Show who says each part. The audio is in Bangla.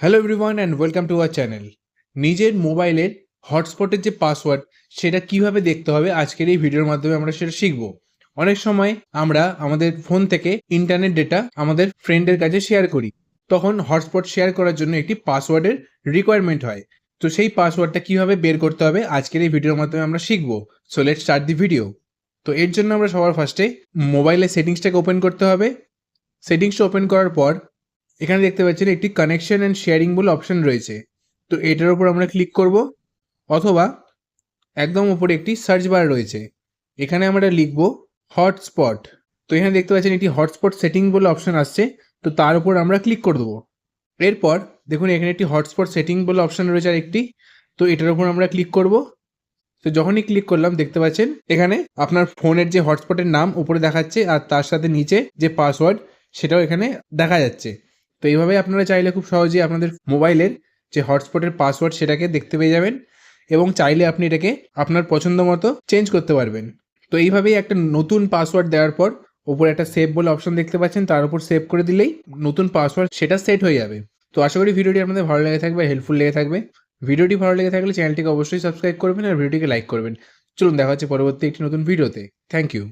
Speaker 1: Hello everyone and welcome to our channel নিজের মোবাইলের হটস্পটের যে পাসওয়ার্ড সেটা কীভাবে দেখতে হবে আজকের এই ভিডিওর মাধ্যমে আমরা সেটা শিখব। অনেক সময় আমরা আমাদের ফোন থেকে ইন্টারনেট ডেটা আমাদের ফ্রেন্ডের কাছে শেয়ার করি। তখন হটস্পট শেয়ার করার জন্য একটি পাসওয়ার্ডের রিকোয়ারমেন্ট হয়। তো সেই পাসওয়ার্ডটা কীভাবে বের করতে হবে আজকের এই ভিডিওর মাধ্যমে আমরা শিখব। So let start the video তো এর জন্য আমরা সবার ফার্স্টে মোবাইলের সেটিংসটাকে ওপেন করতে হবে। সেটিংসটা ওপেন করার পর এখানে দেখতে পাচ্ছেন একটি কানেকশন অ্যান্ড শেয়ারিং বলে অপশন রয়েছে। তো এটার উপর আমরা ক্লিক করব, অথবা একদম উপরে একটি সার্চ বার রয়েছে। এখানে আমরা লিখব হটস্পট তো এখানে দেখতে পাচ্ছেন একটি হটস্পট সেটিং বলে অপশন আসছে, তো তার উপর আমরা ক্লিক করে দেবো। এরপর দেখুন এখানে একটি হটস্পট সেটিং বলে অপশন রয়েছে আর একটি তো এটার উপর আমরা ক্লিক করব। তো যখনই ক্লিক করলাম, দেখতে পাচ্ছেন এখানে আপনার ফোনের যে হটস্পটের নাম উপরে দেখাচ্ছে, আর তার সাথে নিচে যে পাসওয়ার্ড সেটাও এখানে দেখা যাচ্ছে। তো এইভাবে আপনারা চাইলে খুব সহজেই আপনাদের মোবাইলের যে হটস্পটের পাসওয়ার্ড সেটাকে দেখতে পেয়ে যাবেন এবং চাইলে আপনি এটাকে আপনার পছন্দ মতো চেঞ্জ করতে পারবেন। তো এইভাবেই একটা নতুন পাসওয়ার্ড দেওয়ার পর উপরে একটা সেভ বলে অপশন দেখতে পাচ্ছেন, তার উপর সেভ করে দিলেই নতুন পাসওয়ার্ড সেটা সেট হয়ে যাবে। তো আশা করি ভিডিওটি আপনাদের ভালো লেগে থাকবে হেল্পফুল লেগে থাকবে। ভিডিওটি ভালো লেগে থাকলে চ্যানেলটিকে অবশ্যই সাবস্ক্রাইব করবেন আর ভিডিওটিকে লাইক করবেন। চলুন দেখা হচ্ছে পরবর্তী একটি নতুন ভিডিওতে। Thank you